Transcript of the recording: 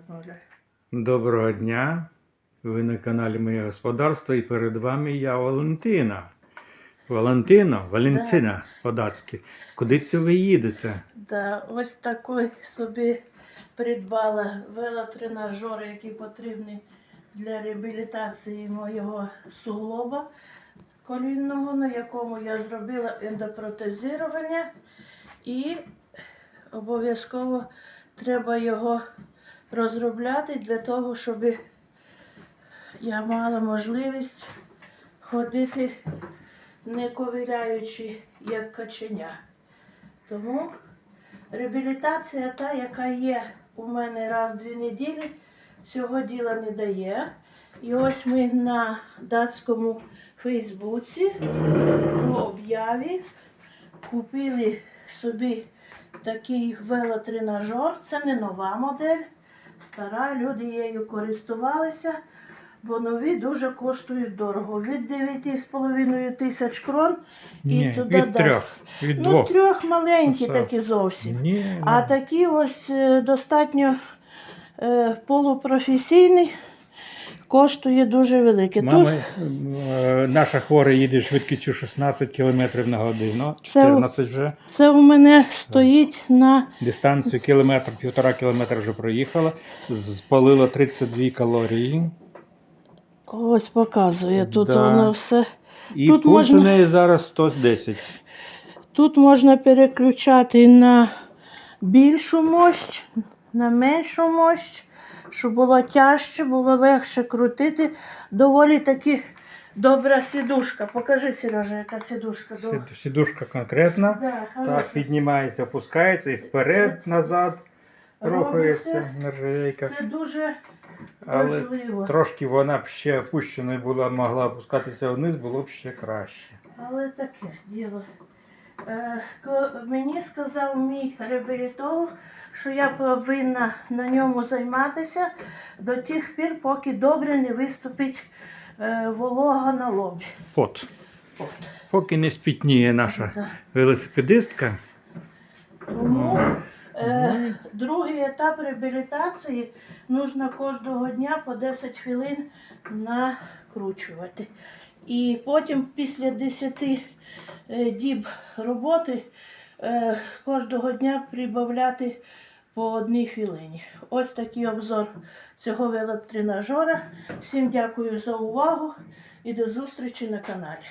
розмовляю. Доброго дня. Ви на каналі Моє Господарство і перед вами я Валентина. Валентина, Валентина по-датськи. Куди це ви їдете? Да, ось такий собі придбала велотренажер, який потрібний для реабілітації моєго суглоба колінного, на якому я зробила ендопротезування. І обов'язково треба його розробляти для того, щоб я мала можливість ходити не ковиряючи, як каченя. Тому реабілітація та, яка є у мене раз в дві неділі, цього діла не дає. І ось ми на датському Фейсбуці у об'яві купили собі такий велотренажер. Це не нова модель, стара, люди її користувалися, бо нові дуже коштують дорого. Від 9,5 тисяч крон і туди від далі. трьох, від Ну, двох. трьох маленькі Все. такі зовсім. Ні, А такі ось е, достатньо е, полупрофесійний коштує дуже велике. Мама, Тут е, наша хвора їде швидкістю 16 км на годину, Це- 14 вже. це у мене стоїть на Дистанцію кілометр, півтора кілометра вже проїхала. Спалила 32 калорії. ось показує. Тут Да. воно все. І Тут пульс можна- у неї зараз 110. Тут можна переключати на більшу мощь, на меншу мощь, щоб було тяжче, було легше крутити. Доволі таки добра сідушка. Покажи, Сережа, яка сідушка. Сід- Сідушка конкретна. Да, хороша. Так, піднімається, опускається і вперед, назад рухається нержавейка. Це дуже Але важливо. трошки вона б ще опущеною була, могла опускатися вниз, було б ще краще. Але таке діло. Е, мені сказав мій реабілітолог, що я повинна на ньому займатися до тих пір, поки добре не виступить е, волога на лобі. От. От. Поки не спітніє наша Да. велосипедистка. Тому е, другий етап реабілітації нужно кожного дня по 10 хвилин накручувати. І потім після 10 е, діб роботи е, кожного дня прибавляти по одній хвилині. Ось такий обзор цього велотренажера. Всім дякую за увагу і до зустрічі на каналі.